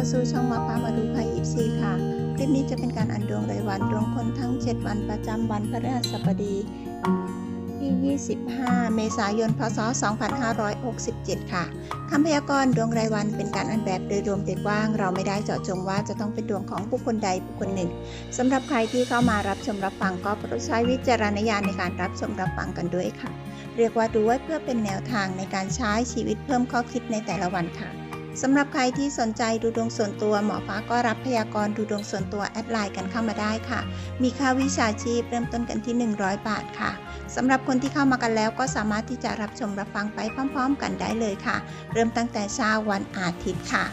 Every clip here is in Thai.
าสู่ช่องมาฟ้ามาดูไพ่ยิปซีค่ะ คลิปนี้จะเป็นการอ่านดวงรายวันดวงคนทั้ง 7 วันประจำวันพฤหัสบดีที่ 25 เมษายน พศ 2567 ค่ะคำพยากรณ์ดวงรายวันเป็นการอ่านแบบโดยรวมเด็กว่าง เราไม่ได้เจาะจงว่าจะต้องเป็นดวงของบุคคลใดบุคคลหนึ่งสำหรับใครที่เข้ามารับชมรับฟังก็โปรดใช้วิจารณญาณในการรับชมรับฟังกันด้วยค่ะ เรียกว่าดูไว้เพื่อเป็นแนวทางในการใช้ชีวิตเพิ่มข้อคิดในแต่ละวันค่ะ สำหรับใครที่สนใจดูดวงส่วนตัวหมอฟ้าก็รับพยากรณ์ดูดวงส่วนตัวแอดไลน์กันเข้ามาได้ค่ะ มีค่าวิชาชีพเริ่มต้นกันที่ 100 บาทค่ะสำหรับคนที่เข้ามากันแล้วก็สามารถที่จะรับชมรับฟังไปพร้อม ๆ กันได้เลยค่ะ เริ่มตั้งแต่เช้าวันอาทิตย์ค่ะ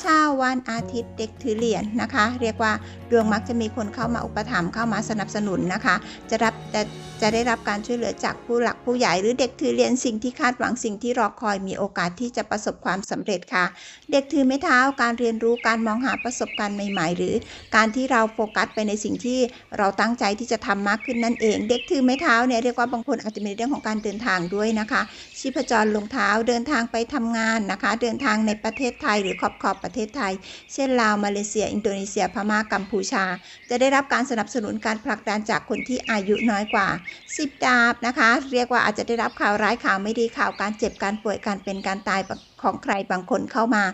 เช้าวันอาทิตย์เด็กถือเหรียญนะคะ เรียกว่า ดวงมักจะมีคนเข้ามาอุปถัมภ์เข้ามาสนับสนุนนะคะ จะรับแต่จะได้รับการช่วยเหลือจากผู้หลักผู้ใหญ่หรือเด็กถือเรียญสิ่งที่คาดหวังสิ่งที่รอคอยมีโอกาสที่จะประสบความสำเร็จค่ะ เด็กถือไม้เท้าการเรียนรู้การมองหาประสบการณ์ใหม่ๆ หรือการที่เราโฟกัสไปในสิ่งที่เราตั้งใจที่จะทำมากขึ้นนั่นเอง เด็กถือไม้เท้าเนี่ยเรียกว่าบางคนอาจจะมีเรื่องของการเดินทางด้วยนะคะ ชีพจรลงเท้าเดินทางไปทำงานนะคะ เดินทางในประเทศไทยหรือขอบขอบประเทศไทย เช่นลาวมาเลเซีย อินโดนีเซียพม่ากัมพูชา จะได้รับการสนับสนุนการผลักดันจากคนที่อายุน้อยกว่า 10 ดาบนะคะ เรียกว่าอาจจะได้รับข่าวร้ายข่าวไม่ดีข่าวการเจ็บการป่วยการเป็นการตาย ของใครบางคนเข้ามา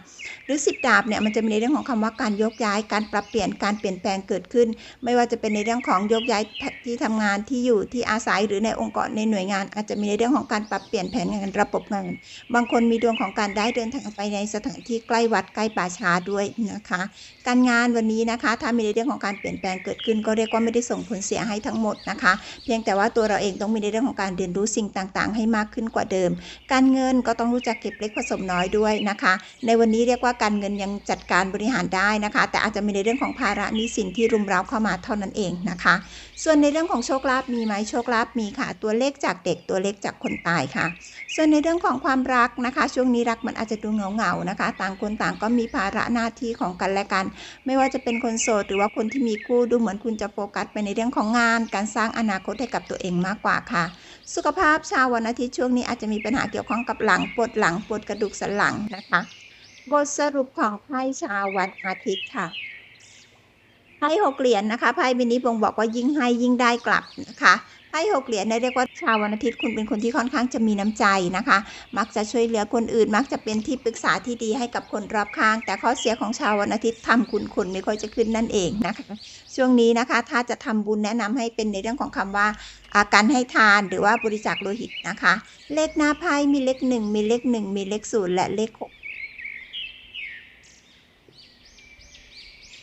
หรือสิบดาบเนี่ยมันจะมีในเรื่องของคำว่าการยกย้ายการปรับเปลี่ยนการเปลี่ยนแปลงเกิดขึ้น ไม่ว่าจะเป็นในเรื่องของยกย้ายที่ทำงานที่อยู่ที่อาศัยหรือในองค์กรในหน่วยงาน อาจจะมีในเรื่องของการปรับเปลี่ยนแผนงานระบบงาน บางคนมีดวงของการได้เดินทางไปในสถานที่ใกล้วัดใกล้ป่าช้าด้วยนะคะ การงานวันนี้นะคะ ถ้ามีในเรื่องของการเปลี่ยนแปลงเกิดขึ้น ก็เรียกว่าไม่ได้ส่งผลเสียให้ทั้งหมดนะคะ เพียงแต่ว่าตัวเราเองต้องมีในเรื่องของการเรียนรู้สิ่งต่างๆ ให้มากขึ้นกว่าเดิม การเงินก็ต้องรู้จักเก็บเล็กผสมน้อยด้วยนะคะ ในวันนี้เรียกว่าการเงินยังจัดการบริหารได้นะคะ แต่อาจจะมีในเรื่องของภาระหนี้สินที่รุมเร้าเข้ามาเท่านั้นเองนะคะ ส่วนในเรื่องของโชคลาภมีไหมโชคลาภมีค่ะ ตัวเลขจากเด็กตัวเลขจากคนตายค่ะ ส่วนในเรื่องของความรักนะคะ ช่วงนี้รักมันอาจจะดูเหงาเหงาๆนะคะ ต่างคนต่างก็มีภาระหน้าที่ของกันและกัน ไม่ว่าจะเป็นคนโสดหรือว่าคนที่มีคู่ดูเหมือนคุณจะโฟกัสไปในเรื่องของงาน การสร้างอนาคตให้กับตัวเองมากกว่าค่ะ สุขภาพชาววันอาทิตย์ช่วงนี้อาจจะมีปัญหาเกี่ยวข้องกับหลังปวดหลังปวดกระดูกสันหลังนะคะ บทสรุปของไพ่ชาววันอาทิตย์ค่ะ ไพ่หกเหรียญนะคะไพ่ใบนี้บ่งบอกว่ายิ่งให้ยิ่งได้กลับนะคะไพ่หกเหรียญเนี่ยเรียกว่าชาววันอาทิตย์คุณเป็นคนที่ค่อนข้างจะมีน้ำใจนะคะ มักจะช่วยเหลือคนอื่น มักจะเป็นที่ปรึกษาที่ดีให้กับคนรอบข้าง แต่ข้อเสียของชาววันอาทิตย์ทำคุณคนไม่ค่อยจะขึ้นนั่นเองนะคะ ช่วงนี้นะคะ ถ้าจะทำบุญแนะนำให้เป็นในเรื่องของคำว่าอาการให้ทานหรือว่าบริจาคโลหิตนะคะ เลขหน้าไพ่มีเลขหนึ่งมีเลขหนึ่งมีเลขศูนย์และเลขหก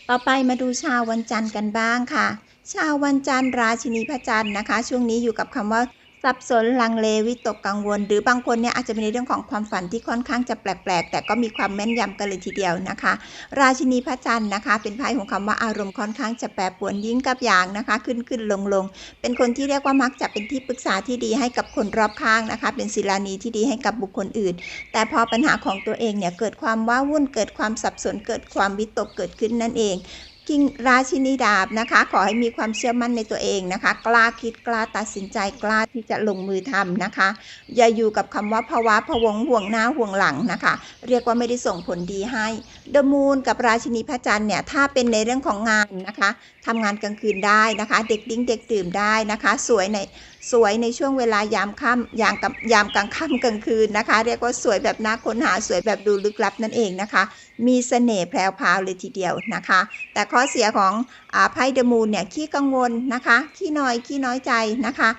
ต่อไปมาดูชาววันจันทร์กันบ้างค่ะ ชาววันจันทร์ราชินีพระจันทร์นะคะ ช่วงนี้อยู่กับคำว่า สับสนลังเลวิตกกังวล หรือบางคนเนี่ยอาจจะมีในเรื่องของความฝันที่ค่อนข้างจะแปลกๆ แต่ก็มีความแม่นยำกันเลยทีเดียวนะคะ ราชินีพระจันทร์นะคะ เป็นไพ่ของคำว่าอารมณ์ค่อนข้างจะแปรปรวนยิ่งกับอย่างนะคะ ขึ้นขึ้นลงลงเป็นคนที่เรียกว่ามักจะเป็นที่ปรึกษาที่ดีให้กับคนรอบข้างนะคะ เป็นศิลานีที่ดีให้กับบุคคลอื่น แต่พอปัญหาของตัวเองเนี่ยเกิดความว้าวุ่นเกิดความสับสนเกิดความวิตกเกิดขึ้นนั่นเอง กิงราชินีดาบนะคะ ขอให้มีความเชื่อมั่นในตัวเองนะคะ กล้าคิดกล้าตัดสินใจกล้าที่จะลงมือทำนะคะ อย่าอยู่กับคำว่าภาวะพวงห่วงหน้าห่วงหลังนะคะ เรียกว่าไม่ได้ส่งผลดีให้เดมูนกับราชินีพระจันทร์เนี่ยถ้าเป็นในเรื่องของงานนะคะทำงานกลางคืนได้นะคะ เด็กดิ้งเด็กดื่มได้นะคะ สวยใน สวยในช่วงเวลายามค่ำยามกับยามกลางค่ำกลางคืนนะคะ เรียกว่าสวยแบบน่าค้นหาสวยแบบดูลึกลับนั่นเองนะคะ มีเสน่ห์แพรวๆเลยทีเดียวนะคะ แต่ข้อเสียของอไพ่เดมูนเนี่ยขี้กังวลนะคะขี้น้อยขี้น้อยใจนะคะ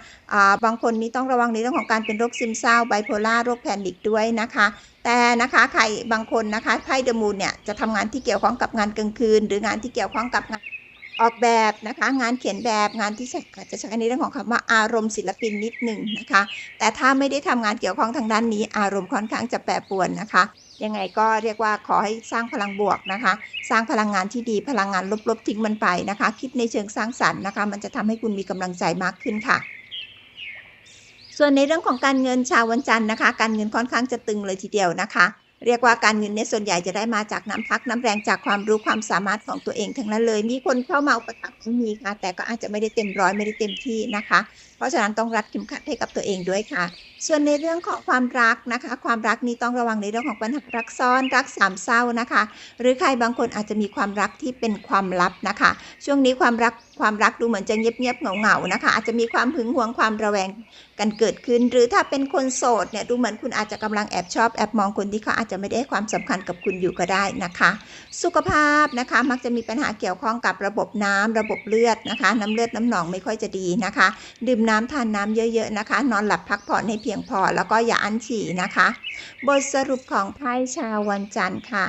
าบางคนนี้ต้องระวังในเรื่องของการเป็นโรคซึมเศร้าไบโพล่าโรคแพนิคด้วยนะคะแต่นะคะใครบางคนนะคะไพ่เดมูนเนี่ยจะทำงานที่เกี่ยวข้องกับงานกลางคืน หรืองานที่เกี่ยวข้องกับงาน ออกแบบนะคะงานเขียนแบบงานที่อาจจะใช้ในเรื่องของคำว่าอารมณ์ศิลปินนิดหนึ่งนะคะ แต่ถ้าไม่ได้ทำงานเกี่ยวข้องทางด้านนี้ อารมณ์ค่อนข้างจะแปรปรวนนะคะยังไงก็เรียกว่าขอให้สร้างพลังบวกนะคะ สร้างพลังงานที่ดีพลังงานลบๆทิ้งมันไปนะคะ คิดในเชิงสร้างสรรค์นะคะ มันจะทำให้คุณมีกำลังใจมากขึ้นค่ะ ส่วนในเรื่องของการเงินชาววันจันทร์นะคะ การเงินค่อนข้างจะตึงเลยทีเดียวนะคะ เรียกว่าการเงินเนี่ยส่วนใหญ่จะได้มาจากน้ำพักน้ำแรงจากความรู้ความสามารถของตัวเองทั้งนั้นเลย มีคนเข้ามาอุปถัมภ์มีค่ะ แต่ก็อาจจะไม่ได้เต็มร้อยไม่ได้เต็มที่นะคะ เพราะฉะนั้นต้องรัดเข็มขัดให้กับตัวเองด้วยค่ะส่วนในเรื่องของความรักนะคะ ความรักนี้ต้องระวังในเรื่องของปัญหารักซ้อนรักสามเศร้านะคะ หรือใครบางคนอาจจะมีความรักที่เป็นความลับนะคะ ช่วงนี้ความรักความรักดูเหมือนจะเงียบๆเหงาๆนะคะ อาจจะมีความหึงหวงความระแวงกันเกิดขึ้น หรือถ้าเป็นคนโสดเนี่ยดูเหมือนคุณอาจจะกำลังแอบชอบแอบมองคนที่เขาอาจจะไม่ได้ความสำคัญกับคุณอยู่ก็ได้นะคะ สุขภาพนะคะมักจะมีปัญหาเกี่ยวข้องกับระบบน้ำระบบเลือดนะคะ น้ำเลือดน้ำหนองไม่ค่อยจะดีนะคะ ดื่มน้ำทานน้ำเยอะ ๆนะคะ นอนหลับพักผ่อนให้พียงพอแล้วก็อย่าอั้นฉี่นะคะ บทสรุปของไพ่ชาววันจันทร์ค่ะ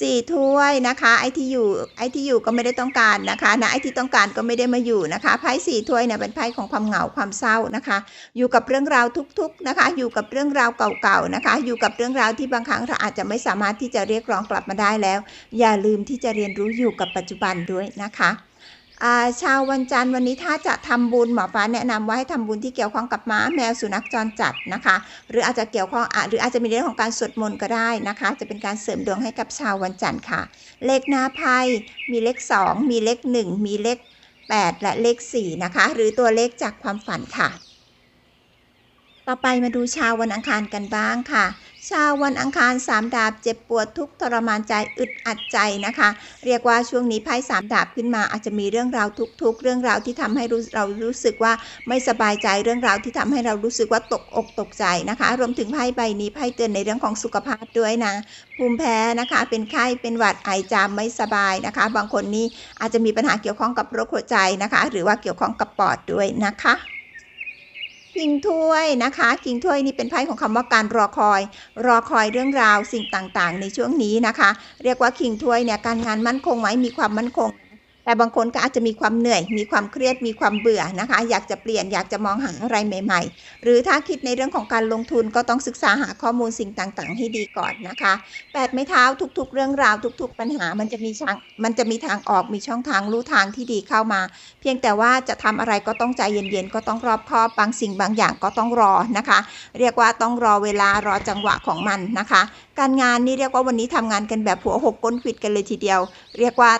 สี่ถ้วยนะคะ ไอ้ที่อยู่ไอ้ที่อยู่ก็ไม่ได้ต้องการนะคะนะไอ้ที่ต้องการก็ไม่ได้มาอยู่นะคะไพ่สี่ถ้วยเนี่ยเป็นไพ่ของความเหงาความเศร้านะคะ อยู่กับเรื่องราวทุกๆนะคะ อยู่กับเรื่องราวเก่าๆนะคะ อยู่กับเรื่องราวที่บางครั้งเราอาจจะไม่สามารถที่จะเรียกร้องกลับมาได้แล้ว อย่าลืมที่จะเรียนรู้อยู่กับปัจจุบันด้วยนะคะ ชาววันจันทร์วันนี้ถ้าจะทำบุญหมอฟ้าแนะนำว่าให้ทำบุญที่เกี่ยวข้องกับม้าแมวสุนัขจรจัดนะคะ หรืออาจจะเกี่ยวข้องหรืออาจจะมีเรื่องของการสวดมนต์ก็ได้นะคะ จะเป็นการเสริมดวงให้กับชาววันจันทร์ค่ะ เลขหน้าไพ่มีเลข 2 มีเลข 1 มีเลข 8 และเลข 4 นะคะ หรือตัวเลขจากความฝันค่ะ ต่อไปมาดูชาววันอังคารกันบ้างค่ะ ชาววันอังคารสามดาบเจ็บปวดทุกทรมานใจอึดอัดใจนะคะ เรียกว่าช่วงนี้ไพ่สามดาบขึ้นมาอาจจะมีเรื่องราวทุกๆ เรื่องราวที่ทำให้รู้เรารู้สึกว่าไม่สบายใจเรื่องราวที่ทำให้เรารู้สึกว่าตกอกตกใจนะคะ รวมถึงไพ่ใบนี้ไพ่เตือนในเรื่องของสุขภาพด้วยนะภูมิแพ้นะคะเป็นไข้เป็นหวัดไอจามไม่สบายนะคะ บางคนนี่อาจจะมีปัญหาเกี่ยวข้องกับโรคหัวใจนะคะ หรือว่าเกี่ยวข้องกับปอดด้วยนะคะ คิงถ้วยนะคะคิงถ้วยนี่เป็นไพ่ของคำว่าการรอคอย รอคอยเรื่องราวสิ่งต่างๆ ในช่วงนี้นะคะ เรียกว่าคิงถ้วยเนี่ยการงานมั่นคงไหมมีความมั่นคง แต่บางคนก็อาจจะมีความเหนื่อย มีความเครียด มีความเบื่อนะคะ อยากจะเปลี่ยน อยากจะมองหาอะไรใหม่ ๆ หรือถ้าคิดในเรื่องของการลงทุนก็ต้องศึกษาหาข้อมูลสิ่งต่างๆ ให้ดีก่อนนะคะ แปดไม้เท้าทุก ๆ เรื่องราวทุก ๆ ปัญหามันจะมีทางมันจะมีทางออก มีช่องทางรู้ทางที่ดีเข้ามา เพียงแต่ว่าจะทำอะไรก็ต้องใจเย็นๆ ก็ต้องรอบคอบบางสิ่งบางอย่างก็ต้องรอนะคะ เรียกว่าต้องรอเวลารอจังหวะของมันนะคะ การงานนี่เรียกว่าวันนี้ทำงานกันแบบหัวหกก้นขิดกันเลยทีเดียว เรียกว่า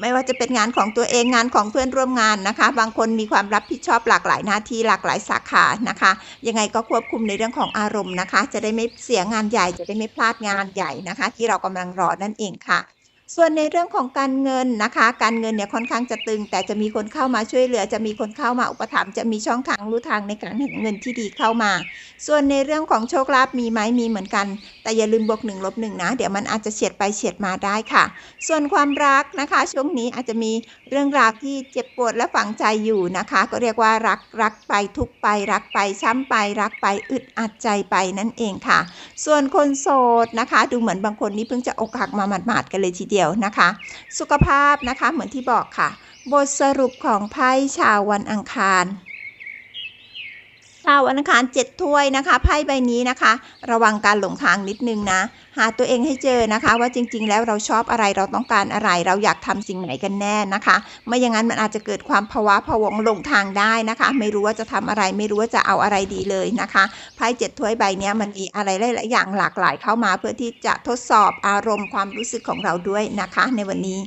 ไม่ว่าจะเป็นงานของตัวเองงานของเพื่อนร่วมงานนะคะ บางคนมีความรับผิดชอบหลากหลายหน้าที่หลากหลายสาขานะคะ ยังไงก็ควบคุมในเรื่องของอารมณ์นะคะ จะได้ไม่เสียงานใหญ่จะได้ไม่พลาดงานใหญ่นะคะ ที่เรากำลังรอนั่นเองค่ะ ส่วนในเรื่องของการเงินนะคะ การเงินเนี่ยค่อนข้างจะตึง แต่จะมีคนเข้ามาช่วยเหลือ จะมีคนเข้ามาอุปถัมภ์จะมีช่องทางรู้ทางในการหาเงินที่ดีเข้ามา ส่วนในเรื่องของโชคลาภมีไหมมีเหมือนกัน แต่อย่าลืมบวกหนึ่งลบหนึ่งนะ เดี๋ยวมันอาจจะเฉียดไปเฉียดมาได้ค่ะ ส่วนความรักนะคะ ช่วงนี้อาจจะมีเรื่องราวที่เจ็บปวดและฝังใจอยู่นะคะ ก็เรียกว่ารักรักไปทุกไป รักไปช้ำไป รักไปอึดอัดใจไปนั่นเองค่ะ ส่วนคนโสดนะคะ ดูเหมือนบางคนนี่เพิ่งจะอกหักมาหมาดๆกันเลยทีเดียวนะคะ สุขภาพนะคะเหมือนที่บอกค่ะ บทสรุปของไพ่ชาววันอังคาราววันอังคารเจ็ดถ้วยนะคะไพ่ใบนี้นะคะ ระวังการหลงทางนิดนึงนะ หาตัวเองให้เจอนะคะ ว่าจริง ๆ แล้วเราชอบอะไรเราต้องการอะไร เราอยากทำสิ่งไหนกันแน่นะคะ ไม่อย่างนั้นมันอาจจะเกิดความภาวะพะวงหลงทางได้นะคะ ไม่รู้ว่าจะทำอะไร ไม่รู้ว่าจะเอาอะไรดีเลยนะคะไพ่เจ็ดถ้วยใบนี้มันมีอะไรหลายๆอย่างหลากหลายเข้ามา เพื่อที่จะทดสอบอารมณ์ความรู้สึกของเราด้วยนะคะ ในวันนี้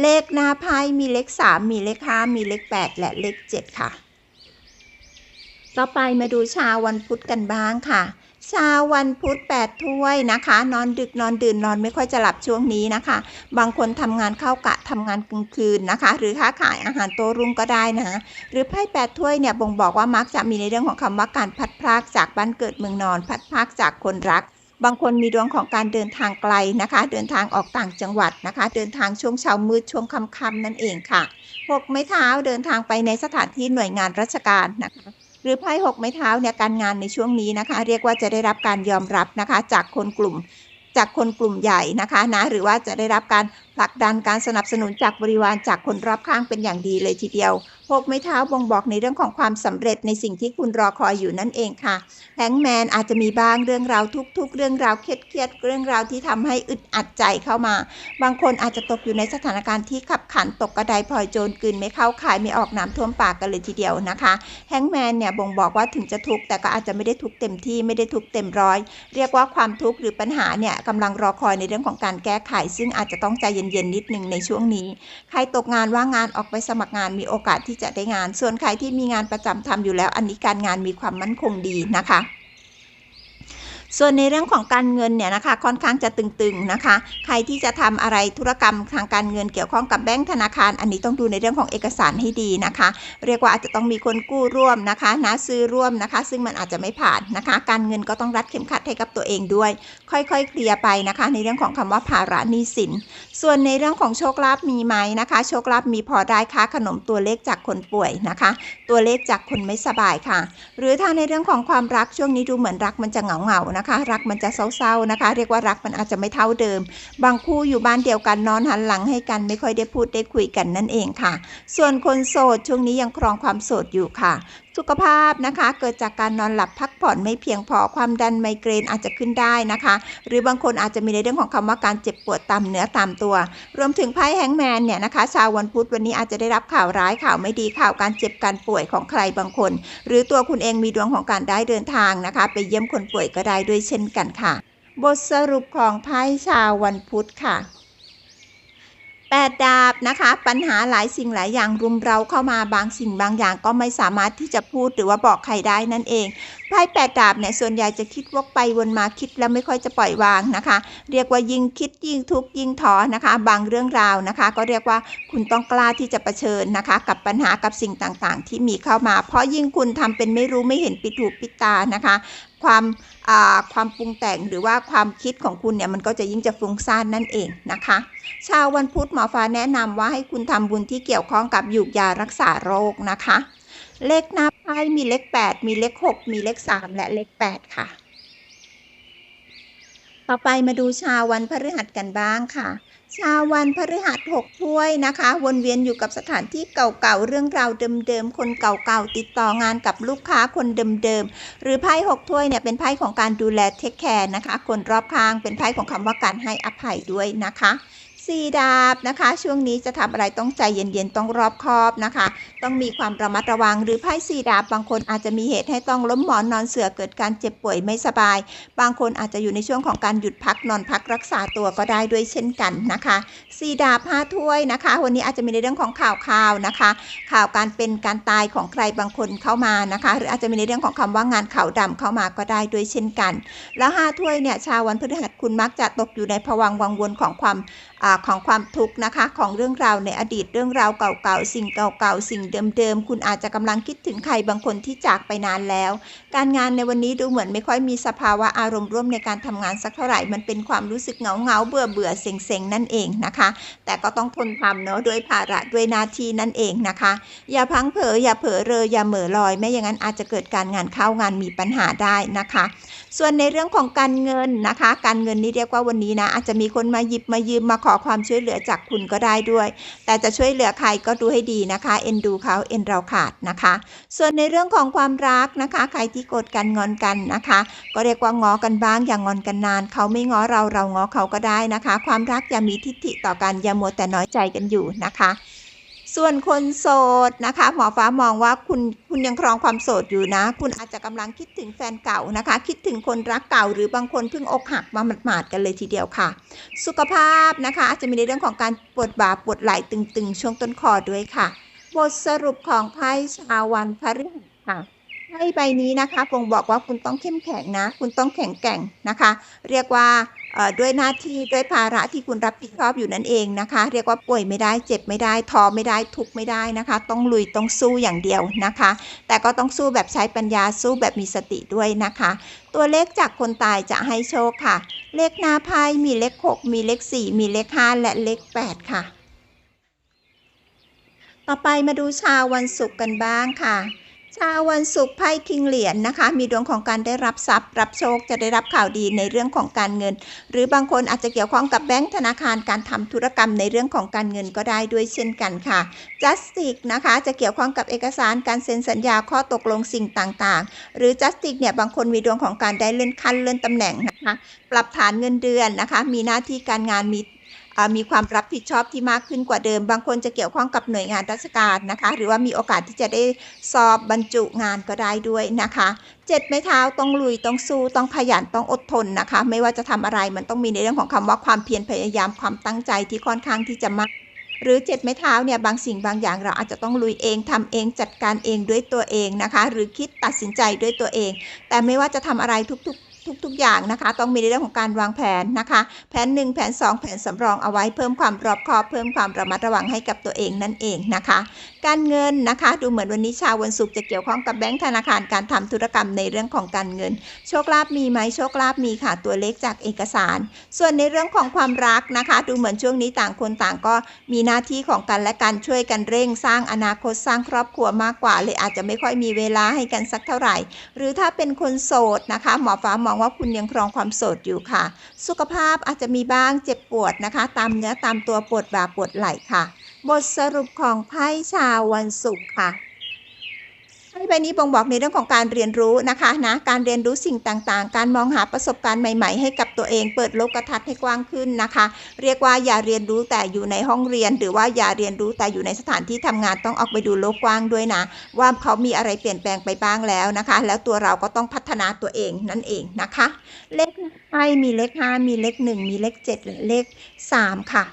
เลขหน้าไพ่มีเลขสามมีเลขห้ามีเลขแปดและเลขเจ็ดค่ะ ต่อไปมาดูชาววันพุธกันบ้างค่ะ ชาววันพุธแปดถ้วยนะคะ นอนดึกนอนดื่นนอนไม่ค่อยจะหลับช่วงนี้นะคะ บางคนทำงานเข้ากะทำงานกลางคืนนะคะ หรือค้าขายอาหารโตรุ่งก็ได้นะหรือไพ่แปดถ้วยเนี่ยบ่งบอกว่ามักจะมีในเรื่องของคำว่าการพัดพรากจากบ้านเกิดเมืองนอน พัดพรากจากคนรักบางคนมีดวงของการเดินทางไกลนะคะ เดินทางออกต่างจังหวัดนะคะ เดินทางช่วงเช้ามืดช่วงค่ำๆนั่นเองค่ะหกไม้เท้าเดินทางไปในสถานที่หน่วยงานราชการนะคะ หรือไพ่หกไม้เท้าเนี่ยการงานในช่วงนี้นะคะ เรียกว่าจะได้รับการยอมรับนะคะ จากคนกลุ่มจากคนกลุ่มใหญ่นะคะนะหรือว่าจะได้รับการผลักดันการสนับสนุนจากบริวารจากคนรอบข้างเป็นอย่างดีเลยทีเดียว กไม้เท้าบ่งบอกในเรื่องของความสำเร็จในสิ่งที่คุณรอคอยอยู่นั่นเองค่ะแฮงแมนอาจจะมีบ้างเรื่องราวทุกๆ เรื่องราวเครียดๆเรื่องราวที่ทำให้อึดอัดใจเข้ามา บางคนอาจจะตกอยู่ในสถานการณ์ที่ขับขันตกกระไดพลอยโจรกลืนไม่เข้าขายไม่ออกน้ำท่วมปากกันเลยทีเดียวนะคะแฮงแมนเนี่ยบ่งบอกว่าถึงจะทุกข์แต่ก็อาจจะไม่ได้ทุกข์เต็มที่ไม่ได้ทุกข์เต็มร้อย เรียกว่าความทุกข์หรือปัญหาเนี่ยกำลังรอคอยในเรื่องของการแก้ไข ซึ่งอาจจะต้องใจเย็นๆนิดนึงในช่วงนี้ ใครตกงานว่างงานออกไปสมัครงานมีโอกาสที่จะได้งาน ส่วนใครที่มีงานประจำทำอยู่แล้ว อันนี้การงานมีความมั่นคงดีนะคะ ส่วนในเรื่องของการเงินเนี่ยนะคะค่อนข้างจะตึงๆนะคะ ใครที่จะทำอะไรธุรกรรมทางการเงินเกี่ยวข้องกับแบงก์ธนาคาร อันนี้ต้องดูในเรื่องของเอกสารให้ดีนะคะ เรียกว่าอาจจะต้องมีคนกู้ร่วมนะคะนะซื้อร่วมนะคะ ซึ่งมันอาจจะไม่ผ่านนะคะ การเงินก็ต้องรัดเข็มขัดให้กับตัวเองด้วย ค่อยๆเคลียร์ไปนะคะ ในเรื่องของคำว่าภาระหนี้สิน ส่วนในเรื่องของโชคลาภมีไหมนะคะ โชคลาภมีพอได้ค่าขนมตัวเลขจากคนป่วยนะคะ ตัวเลขจากคนไม่สบายค่ะ หรือถ้าในเรื่องของความรักช่วงนี้ดูเหมือนรักมันจะเหงาๆนะคะ รักมันจะเศร้าๆนะคะ เรียกว่ารักมันอาจจะไม่เท่าเดิม บางคู่อยู่บ้านเดียวกันนอนหันหลังให้กันไม่ค่อยได้พูดได้คุยกันนั่นเองค่ะ ส่วนคนโสดช่วงนี้ยังครองความโสดอยู่ค่ะสุขภาพนะคะ เกิดจากการนอนหลับพักผ่อนไม่เพียงพอความดันไมเกรนอาจจะขึ้นได้นะคะ หรือบางคนอาจจะมีในเรื่องของคำว่าการเจ็บปวดตามเนื้อตามตัว รวมถึงไพ่แฮงแมนเนี่ยนะคะ ชาววันพุธวันนี้อาจจะได้รับข่าวร้ายข่าวไม่ดีข่าวการเจ็บการป่วยของใครบางคน หรือตัวคุณเองมีดวงของการได้เดินทางนะคะ ไปเยี่ยมคนป่วยก็ได้ด้วยเช่นกันค่ะ บทสรุปของไพ่ชาววันพุธค่ะ แปดดาบนะคะ ปัญหาหลายสิ่งหลายอย่างรุมเราเข้ามาบางสิ่งบางอย่างก็ไม่สามารถที่จะพูดหรือว่าบอกใครได้นั่นเองไพ่แปดดาบเนี่ยส่วนใหญ่จะคิดวกไปวนมาคิดแล้วไม่ค่อยจะปล่อยวางนะคะ เรียกว่ายิ่งคิดยิ่งทุกข์ยิ่งท้อนะคะ บางเรื่องราวนะคะ ก็เรียกว่าคุณต้องกล้าที่จะะเผชิญนะคะกับปัญหากับสิ่งต่างๆ ที่มีเข้ามา เพราะยิ่งคุณทำเป็นไม่รู้ไม่เห็นปิดหูปิดตานะคะ ความความปรุงแต่งหรือว่าความคิดของคุณเนี่ยมันก็จะยิ่งจะฟุ้งซ่านนั่นเองนะคะชาววันพุธหมอฟ้าแนะนำว่าให้คุณทำบุญที่เกี่ยวข้องกับหยูกยารักษาโรคนะคะ เลขหน้าไพ่มีเลข 8 มีเลข 6 มีเลข 3 และเลข 8 ค่ะ ต่อไปมาดูชาววันพฤหัสกันบ้างค่ะ ชาววันพฤหัสหกถ้วยนะคะ วนเวียนอยู่กับสถานที่เก่าๆ เรื่องราวเดิมๆ คนเก่าๆ ติดต่องานกับลูกค้าคนเดิมๆ หรือไพ่หกถ้วยเนี่ยเป็นไพ่ของการดูแลเทคแคร์นะคะ คนรอบข้างเป็นไพ่ของคำว่าการให้อภัยด้วยนะคะ สี่ดาบนะคะ ช่วงนี้จะทำอะไรต้องใจเย็นๆ ต้องรอบคอบนะคะ ต้องมีความระมัดระวังหรือไพ่สี่ดาบบางคนอาจจะมีเหตุให้ต้องล้มหมอนนอนเสือเกิดการเจ็บป่วยไม่สบาย บางคนอาจจะอยู่ในช่วงของการหยุดพักนอนพักรักษาตัวก็ได้ด้วยเช่นกันนะคะสี่ดาบห้าถ้วยนะคะ วันนี้อาจจะมีในเรื่องของข่าวข่าวนะคะ ข่าวการเป็นการตายของใครบางคนเข้ามานะคะ หรืออาจจะมีในเรื่องของคำว่างานข่าวดำเข้ามาก็ได้ด้วยเช่นกัน แล้วห้าถ้วยเนี่ยชาววันพฤหัสคุณมักจะตกอยู่ในภวังวังวนของความอของความทุกข์นะคะ ของเรื่องราวในอดีตเรื่องราวเก่าๆสิ่งเก่าๆสิ่งเดิมๆคุณอาจจะกำลังคิดถึงใครบางคนที่จากไปนานแล้ว การงานในวันนี้ดูเหมือนไม่ค่อยมีสภาวะอารมณ์ร่วมในการทำงานสักเท่าไหร่มันเป็นความรู้สึกเหงาเงาเบื่อเบื่อเซ็งเซ็งนั่นเองนะคะ แต่ก็ต้องทนทำเนาะด้วยภาระด้วยนาทีนั่นเองนะคะ อย่าพังเผลออย่าเผลอเรออย่าเหม่อลอยไม่อย่างนั้นอาจจะเกิดการงานเข้างานมีปัญหาได้นะคะ ส่วนในเรื่องของการเงินนะคะ การเงินนี่เรียกว่าวันนี้นะอาจจะมีคนมาหยิบมายืมมาขอความช่วยเหลือจากคุณก็ได้ด้วย แต่จะช่วยเหลือใครก็ดูให้ดีนะคะ เอ็นดูเขาเอ็นเราขาดนะคะ ส่วนในเรื่องของความรักนะคะ ใครที่โกรธกันงอนกันนะคะ ก็เรียกว่างอกันบ้างอย่างงอนกันนาน เขาไม่ง้อเราเราง้อเขาก็ได้นะคะ ความรักอย่ามีทิฏฐิต่อกันอย่ามัวแต่น้อยใจกันอยู่นะคะ ส่วนคนโสดนะคะ หมอฟ้ามองว่าคุณคุณยังครองความโสดอยู่นะ คุณอาจจะกำลังคิดถึงแฟนเก่านะคะ คิดถึงคนรักเก่า หรือบางคนเพิ่งอกหักมาหมาดๆกันเลยทีเดียวค่ะ สุขภาพนะคะอาจจะมีในเรื่องของการปวดบ่าปวดไหล่ตึงๆ ช่วงต้นคอด้วยค่ะ บทสรุปของไพ่ชาววันพฤหัสค่ะ ไพ่ใบนี้นะคะคงบอกว่าคุณต้องเข้มแข็งนะ คุณต้องแข็งแกร่งนะคะ เรียกว่าด้วยหน้าที่ด้วยภาระที่คุณรับผิดชอบอยู่นั่นเองนะคะ เรียกว่าป่วยไม่ได้เจ็บไม่ได้ท้อไม่ได้ทุกไม่ได้นะคะ ต้องลุยต้องสู้อย่างเดียวนะคะ แต่ก็ต้องสู้แบบใช้ปัญญาสู้แบบมีสติด้วยนะคะ ตัวเลขจากคนตายจะให้โชคค่ะ เลขหน้าไพ่มีเลข 6 มีเลข 4 มีเลข 5 และเลข 8 ค่ะ ต่อไปมาดูชาววันศุกร์กันบ้างค่ะ ชาววันศุกร์ไพ่คิงเหรียญนนะคะ มีดวงของการได้รับทรัพย์ รับโชคจะได้รับข่าวดีในเรื่องของการเงิน หรือบางคนอาจจะเกี่ยวข้องกับแบงก์ธนาคารการทำธุรกรรมในเรื่องของการเงินก็ได้ด้วยเช่นกันค่ะ justice นะคะจะเกี่ยวข้องกับเอกสารการเซ็นสัญญาข้อตกลงสิ่งต่างๆ หรือ justice เนี่ยบางคนมีดวงของการได้เลื่อนขั้นเลื่อนตำแหน่งนะคะปรับฐานเงินเดือนนะคะ มีหน้าที่การงานมี มีความรับผิดชอบที่มากขึ้นกว่าเดิม บางคนจะเกี่ยวข้องกับหน่วยงานราชการนะคะ หรือว่ามีโอกาสที่จะได้สอบบรรจุงานก็ได้ด้วยนะคะเจ็ดไม้เท้าต้องลุยต้องสู้ต้องขยันต้องอดทนนะคะ ไม่ว่าจะทำอะไรมันต้องมีในเรื่องของคำว่าความเพียรพยายามความตั้งใจที่ค่อนข้างที่จะมากหรือ7ไม้เท้าเนี่ยบางสิ่งบางอย่างเราอาจจะต้องลุยเองทำเองจัดการเองด้วยตัวเองนะคะ หรือคิดตัดสินใจด้วยตัวเอง แต่ไม่ว่าจะทำอะไรทุกๆ ทุกๆ อย่างนะคะ ต้องมีในเรื่องของการวางแผนนะคะ แผน 1 แผน 2 แผนสำรองเอาไว้เพิ่มความรอบคอบ เพิ่มความระมัดระวังให้กับตัวเองนั่นเองนะคะการเงินนะคะ ดูเหมือนวันนี้ชาววันศุกร์จะเกี่ยวข้องกับแบงก์ธนาคารการทำธุรกรรมในเรื่องของการเงิน โชคลาภมีไหมโชคลาภมีค่ะตัวเลขจากเอกสาร ส่วนในเรื่องของความรักนะคะ ดูเหมือนช่วงนี้ต่างคนต่างก็มีหน้าที่ของกันและกันช่วยกันเร่ง สร้างอนาคตสร้างครอบครัวมากกว่า เลยอาจจะไม่ค่อยมีเวลาให้กันสักเท่าไหร่ หรือถ้าเป็นคนโสดนะคะ หมอฟ้ามองว่าคุณยังครองความโสดอยู่ค่ะ สุขภาพอาจจะมีบ้างเจ็บปวดนะคะ ตามเนื้อตามตัวปวดบ่าปวดไหล่ค่ะ บทสรุปของไพ่ชาววันศุกร์ค่ะไพ่ใบนี้บ่งบอกในเรื่องของการเรียนรู้นะคะนะการเรียนรู้สิ่งต่างๆ การมองหาประสบการณ์ใหม่ ๆ ให้กับตัวเอง เปิดโลกทัศน์ให้กว้างขึ้นนะคะ เรียกว่าอย่าเรียนรู้แต่อยู่ในห้องเรียน หรือว่าอย่าเรียนรู้แต่อยู่ในสถานที่ทำงานต้องออกไปดูโลกกว้างด้วยนะ ว่าเขามีอะไรเปลี่ยนแปลงไปบ้างแล้วนะคะ แล้วตัวเราก็ต้องพัฒนาตัวเองนั่นเองนะคะ เลขไพ่มีเลข5มีเลข1มีเลข7และเลข3ค่ะ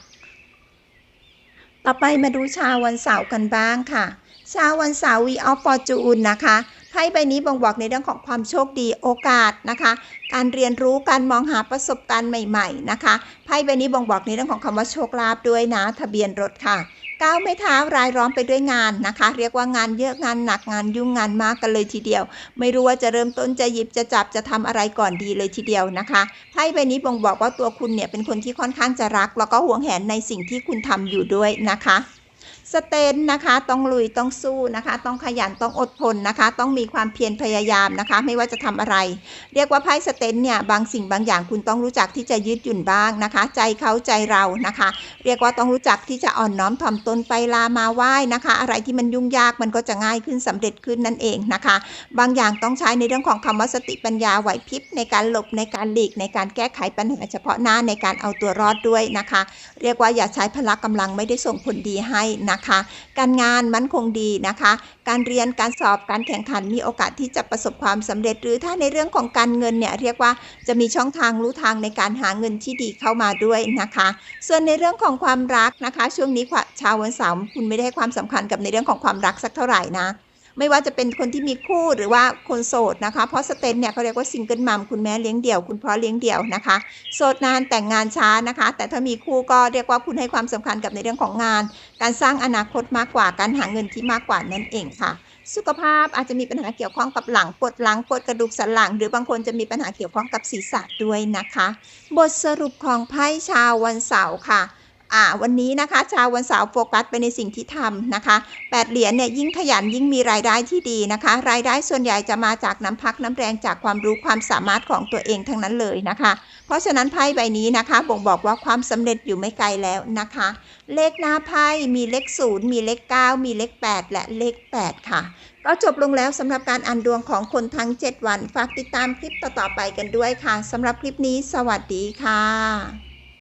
ต่อไปมาดูชาววันเสาร์กันบ้างค่ะ ชาววันเสาร์วีออฟฟอร์จูนะคะไพ่ใบนี้บ่งบอกในเรื่องของความโชคดีโอกาสนะคะ การเรียนรู้การมองหาประสบการณ์ใหม่ ๆ นะคะไพ่ใบนี้บ่งบอกในเรื่องของคำว่าโชคลาภด้วยนะ ทะเบียนรถค่ะ ก้าวไม่เท้ารายล้อมไปด้วยงานนะคะ เรียกว่างานเยอะงานหนักงานยุ่งงานมากกันเลยทีเดียว ไม่รู้ว่าจะเริ่มต้นจะหยิบจะจับจะทำอะไรก่อนดีเลยทีเดียวนะคะไพ่ใบนี้บ่งบอกว่าตัวคุณเนี่ยเป็นคนที่ค่อนข้างจะรัก แล้วก็หวงแหนในสิ่งที่คุณทำอยู่ด้วยนะคะสเตนนะคะ ต้องลุยต้องสู้นะคะ ต้องขยันต้องอดทนนะคะ ต้องมีความเพียรพยายามนะคะ ไม่ว่าจะทำอะไร เรียกว่าไพ่สเตนเนี่ยบางสิ่งบางอย่างคุณต้องรู้จักที่จะยืดหยุ่นบ้างนะคะ ใจเขาใจเรานะคะ เรียกว่าต้องรู้จักที่จะอ่อนน้อมถ่อมตนไปลามาไหว้นะคะ อะไรที่มันยุ่งยากมันก็จะง่ายขึ้นสำเร็จขึ้นนั่นเองนะคะ บางอย่างต้องใช้ในเรื่องของคำว่าสติปัญญาไหวพริบในการหลบในการหลีกในการแก้ไขปัญหาเฉพาะหน้าในการเอาตัวรอดด้วยนะคะ เรียกว่าอย่าใช้พละกำลังไม่ได้ส่งผลดีให้นะคะ การงานมั่นคงดีนะคะ การเรียนการสอบการแข่งขันมีโอกาสที่จะประสบความสำเร็จ หรือถ้าในเรื่องของการเงินเนี่ยเรียกว่าจะมีช่องทางรู้ทางในการหาเงินที่ดีเข้ามาด้วยนะคะ ส่วนในเรื่องของความรักนะคะ ช่วงนี้ชาววันเสาร์คุณไม่ได้ความสำคัญกับในเรื่องของความรักสักเท่าไหร่นะ ไม่ว่าจะเป็นคนที่มีคู่หรือว่าคนโสดนะคะ เพราะสเตนเนี่ยเขาเรียกว่าซิงเกิลมัมคุณแม่เลี้ยงเดี่ยวคุณพ่อเลี้ยงเดี่ยวนะคะ โสดนานแต่งงานช้านะคะ แต่ถ้ามีคู่ก็เรียกว่าคุณให้ความสำคัญกับในเรื่องของงาน การสร้างอนาคตมากกว่าการหาเงินที่มากกว่านั่นเองค่ะ สุขภาพอาจจะมีปัญหาเกี่ยวข้องกับหลังปวดหลังปวดกระดูกสันหลัง หรือบางคนจะมีปัญหาเกี่ยวข้องกับศีรษะด้วยนะคะ บทสรุปของไพ่ชาววันเสาร์ค่ะ อ่าวันนี้นะคะชาววันเสาร์โฟกัสไปในสิ่งที่ทำนะคะแปดเหรียญเนี่ยยิ่งขยันยิ่งมีรายได้ที่ดีนะคะ รายได้ส่วนใหญ่จะมาจากน้ำพักน้ำแรงจากความรู้ความสามารถของตัวเองทั้งนั้นเลยนะคะ เพราะฉะนั้นไพ่ใบนี้นะคะ บ่งบอกว่าความสำเร็จอยู่ไม่ไกลแล้วนะคะ เลขหน้าไพ่มีเลขศูนย์มีเลข 9 มีเลข 8 และเลข 8 ค่ะก็จบลงแล้วสำหรับการอ่านดวงของคนทั้ง 7 วัน ฝากติดตามคลิปต่อๆไปกันด้วยค่ะสำหรับคลิปนี้ สวัสดีค่ะ